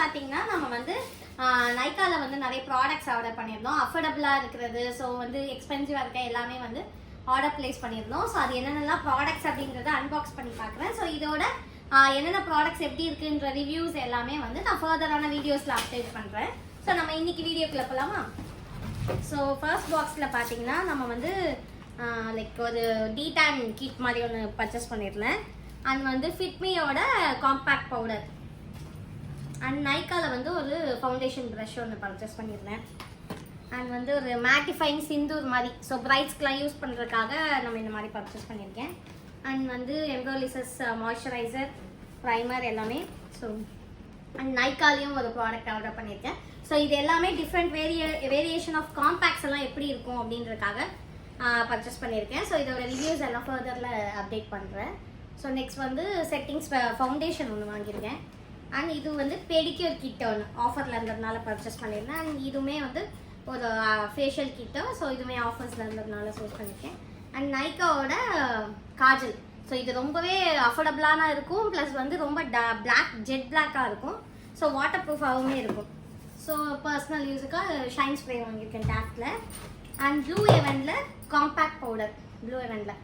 பார்த்தீங்கன்னா நம்ம வந்து நைக்கால வந்து நிறைய ப்ராடக்ட்ஸ் ஆர்டர் பண்ணியிருந்தோம். அஃபோர்டபுளாக இருக்கிறது ஸோ வந்து எக்ஸ்பென்சிவாக இருக்க எல்லாமே வந்து ஆர்டர் ப்ளேஸ் பண்ணியிருந்தோம். ஸோ அது என்னென்னலாம் ப்ராடக்ட்ஸ் அப்படிங்கிறத அன்பாக்ஸ் பண்ணி பார்க்குறேன். ஸோ இதோட என்னென்ன ப்ராடக்ட்ஸ் எப்படி இருக்குன்ற ரிவ்யூஸ் எல்லாமே வந்து நான் ஃபர்தரான வீடியோஸில் அப்டேட் பண்ணுறேன் ஸோ நம்ம இன்னைக்கு வீடியோக்குள்ள போகலாமா ஸோ ஃபர்ஸ்ட் பாக்ஸில் பார்த்தீங்கன்னா நம்ம வந்து லைக் ஒரு டீ டைம் கிட் மாதிரி ஒன்று பர்ச்சேஸ் பண்ணியிருந்தேன். அண்ட் வந்து ஃபிட்மியோட காம்பேக்ட் பவுடர் அண்ட் நைக்கால வந்து ஒரு ஃபவுண்டேஷன் ப்ரஷ் ஒன்று பர்ச்சேஸ் பண்ணியிருந்தேன். அண்ட் வந்து ஒரு மேட்டிஃபைங் சிந்தூர் மாதிரி. ஸோ பிரைட்ஸ்க்கெலாம் யூஸ் பண்ணுறதுக்காக நம்ம இந்த மாதிரி பர்ச்சேஸ் பண்ணியிருக்கேன். அண்ட் வந்து எம்ப்ரோலிசஸ் மாய்ஸ்சரைசர் ப்ரைமர் எல்லாமே. ஸோ அண்ட் நைக்காலையும் ஒரு ப்ராடக்ட் ஆர்டர் பண்ணியிருக்கேன். ஸோ இது எல்லாமே டிஃப்ரெண்ட் வேரிய வேரியேஷன் ஆஃப் காம்பேக்ட்ஸ் எல்லாம் எப்படி இருக்கும் அப்படின்றதுக்காக uh, பர்ச்சேஸ் பண்ணியிருக்கேன். ஸோ இதோட ரிவ்யூஸ் எல்லாம் ஃபர்தரில் அப்டேட் பண்ணுறேன் ஸோ நெக்ஸ்ட் வந்து செட்டிங்ஸ் ஃபவுண்டேஷன் ஒன்று வாங்கியிருக்கேன். அண்ட் இது வந்து பெடிக்யூர் கிட்ட ஒன்று ஆஃபரில் இருந்ததுனால பர்ச்சேஸ் பண்ணியிருந்தேன் அண்ட் இதுவுமே வந்து ஒரு ஃபேஷியல் கிட்ட ஸோ இதுவுமே ஆஃபர்ஸில் இருந்ததுனால சூஸ் பண்ணியிருக்கேன் அண்ட் நைக்காவோட காஜல். ஸோ இது ரொம்பவே அஃபோர்டபுளான இருக்கும். ப்ளஸ் வந்து ரொம்ப பிளாக் ஜெட் பிளாக்காக இருக்கும். ஸோ வாட்டர் ப்ரூஃபாகவும் இருக்கும். ஸோ பர்சனல் யூஸுக்காக ஷைன் ஸ்ப்ரே வாங்கியிருக்கேன் டேப்பில் அண்ட் ப்ளூ எவனில் காம்பேக்ட் பவுடர் ப்ளூ எவனில்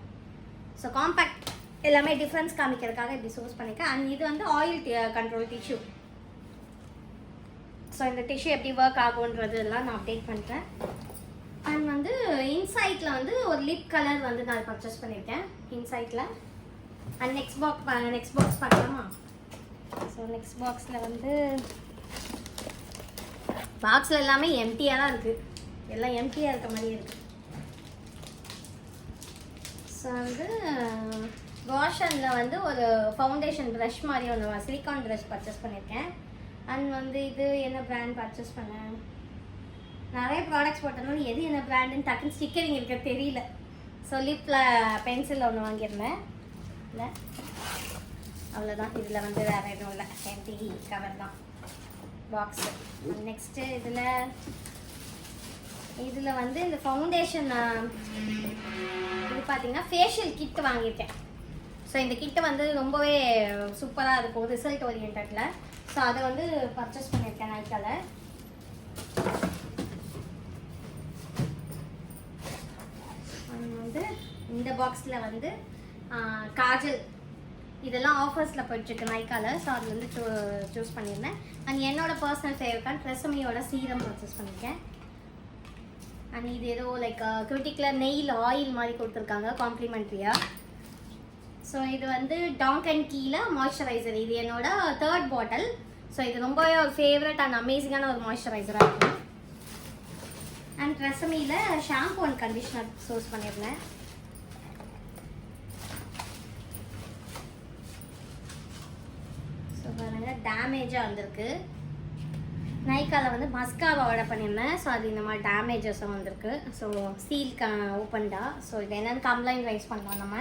ஸோ காம்பேக்ட் எல்லாமே டிஃப்ரென்ஸ் காமிக்கிறதுக்காக இப்படி சூஸ் பண்ணியிருக்கேன் அண்ட் இது வந்து ஆயில் கண்ட்ரோல் டிஷ்யூ ஸோ இந்த டிஷ்யூ எப்படி ஒர்க் ஆகுன்றது எல்லாம் நான் அப்டேட் பண்ணுறேன் அண்ட் வந்து இன்சைட்டில் வந்து ஒரு லிப் கலர் வந்து நான் பர்ச்சேஸ் பண்ணியிருக்கேன் இன்சைட்டில் and next box next box பார்க்கலாமா? ஸோ நெக்ஸ்ட் பாக்ஸில் வந்து பாக்ஸில் எல்லாமே எம்டியாக தான் இருக்குது எல்லாம் எம்டியாக இருக்க மாதிரியே இருக்குது ஸோ வந்து வாஷனில் வந்து ஒரு ஃபவுண்டேஷன் ப்ரஷ் மாதிரி ஒன்று சிலிக்கான் ப்ரஷ் பர்ச்சேஸ் பண்ணியிருக்கேன் அண்ட் வந்து இது என்ன ப்ராண்ட் பர்ச்சேஸ் பண்ணேன்? நிறைய ப்ராடக்ட்ஸ் போட்டதுனால எது என்ன ப்ராண்டுன்னு டக்குன்னு ஸ்டிக்கரிங் இருக்க தெரியல. ஸோ லிப்பில் பென்சில் ஒன்று வாங்கியிருந்தேன். இல்லை. அவ்வளோதான் இதில் வந்து வேறு எதுவும் இல்லை. எம்டி கவர் தான். பாக்ஸு நெக்ஸ்ட்டு இதில் இதில் வந்து இந்த ஃபவுண்டேஷன் இது பார்த்தீங்கன்னா ஃபேஷியல் கிட் வாங்கியிருக்கேன். ஸோ இந்த கிட்டு வந்து ரொம்பவே சூப்பராக இருக்கும் ரிசல்ட் ஓரியன்டில் ஸோ அதை வந்து பர்ச்சேஸ் பண்ணியிருக்கேன் நைக்கால வந்து இந்த பாக்ஸில் வந்து காஜல். இதெல்லாம் ஆஃபர்ஸில் போயிட்டுருக்கு நைக்கால ஸோ அது வந்து சூ சூஸ் பண்ணியிருந்தேன். அண்ட் என்னோடய பர்சனல் ஃபேவரட்டான ட்ரெஸ்மியோட சீரம் பர்ச்சேஸ் பண்ணியிருக்கேன் அண்ட் இது ஏதோ லைக் கிரிட்டிக்கலர் நெயில் ஆயில் மாதிரி கொடுத்துருக்காங்க காம்ப்ளிமெண்ட்ரியாக ஸோ இது வந்து டாங்க் அண்ட் கீழே மாய்ஸ்சரைசர் இது என்னோட தேர்ட் பாட்டில் ஸோ இது ரொம்பவே ஒரு ஃபேவரட் அண்ட் அமேசிங்கான ஒரு மாய்ஸ்சரைசராக இருக்கும் அண்ட் ரசமியில் ஷாம்பு அண்ட் கண்டிஷனர் சோர்ஸ் பண்ணியிருந்தேன் ஸோ பாருங்க டேமேஜாக வந்திருக்கு. நைக்காவில் வந்து மஸ்காவை ஆர்டர் பண்ணியிருந்தேன் ஸோ அது இந்த மாதிரி டேமேஜஸும் வந்திருக்கு. ஸோ சீல் க ஓப்பன்டா ஸோ இது என்னென்னு கம்ப்ளைண்ட் ரைஸ் பண்ணலாம் நம்ம.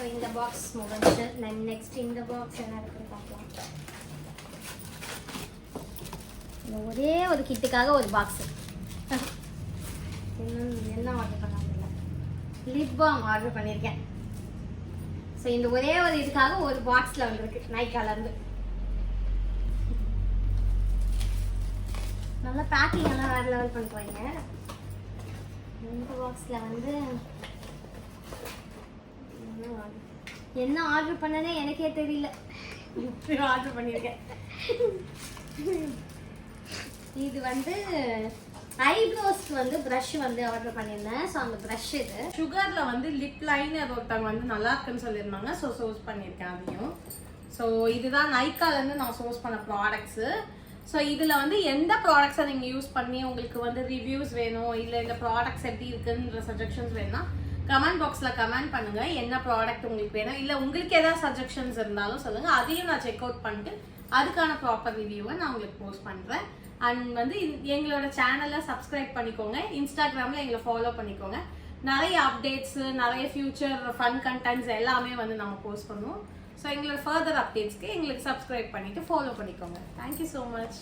ஸோ இந்த பாக்ஸ் முடிஞ்சு நெக்ஸ்ட் இந்த பாக்ஸ் என்ன இருக்குன்னு பார்க்கலாம். இந்த ஒரே ஒரு கிட்டுக்காக ஒரு பாக்ஸ் இன்னும் என்ன ஆர்டர் பண்ணாமல் லிப் பாம் ஆர்டர் பண்ணியிருக்கேன். ஸோ இந்த ஒரே ஒரு இதுக்காக ஒரு பாக்ஸில் வந்துருக்கு நைக்காலேருந்து நல்லா பேக்கிங் எல்லாம் வேறு லெவல் பண்ணுறாங்க இந்த பாக்ஸில் வந்து என்ன order? என்ன ஆர்டர் பண்ணனே எனக்கே தெரியல. இப்படி ஆர்டர் பண்ணியிருக்கேன் இது வந்து ஐப்ரோஸ்க்கு வந்து ப்ரஷ் வந்து ஆர்டர் பண்ணியிருந்தேன். ஸோ அந்த ப்ரஷ் இது. சுகர்ல வந்து லிப் லைனர் ஒருத்தவங்க வந்து நல்லா இருக்குன்னு சொல்லியிருந்தாங்க. ஸோ சோர்ஸ் பண்ணியிருக்கேன் அதையும். ஸோ இதுதான் நைக்கால இருந்து நான் சோர்ஸ் பண்ண ப்ராடக்ட்ஸு ஸோ இதில் வந்து எந்த ப்ராடக்ட்ஸை நீங்கள் யூஸ் பண்ணி உங்களுக்கு வந்து ரிவ்யூஸ் வேணும்? இல்லை இந்த ப்ராடக்ட்ஸ் எப்படி இருக்குன்ற சஜஷன்ஸ் வேணும்னா கமெண்ட் பாக்ஸில் கமெண்ட் பண்ணுங்கள் என்ன ப்ராடக்ட் உங்களுக்கு வேணும்? இல்லை உங்களுக்கு ஏதாவது சஜஷன்ஸ் இருந்தாலும் சொல்லுங்கள் அதையும் நான் செக் அவுட் பண்ணிட்டு அதுக்கான ப்ராப்பர் ரிவ்யூவை நான் உங்களுக்கு போஸ்ட் பண்ணுறேன் அண்ட் வந்து எங்களோட சேனலை சப்ஸ்கிரைப் பண்ணிக்கோங்க. இன்ஸ்டாகிராமில் எங்களை ஃபாலோ பண்ணிக்கோங்க. நிறைய அப்டேட்ஸு நிறைய ஃபியூச்சர் ஃபன் கண்டென்ட்ஸ் எல்லாமே வந்து நம்ம போஸ்ட் பண்ணுவோம். ஸோ எங்களோட ஃபர்தர் அப்டேட்ஸ்க்கு எங்களுக்கு சப்ஸ்கிரைப் பண்ணிவிட்டு ஃபாலோ பண்ணிக்கோங்க. Thank you so much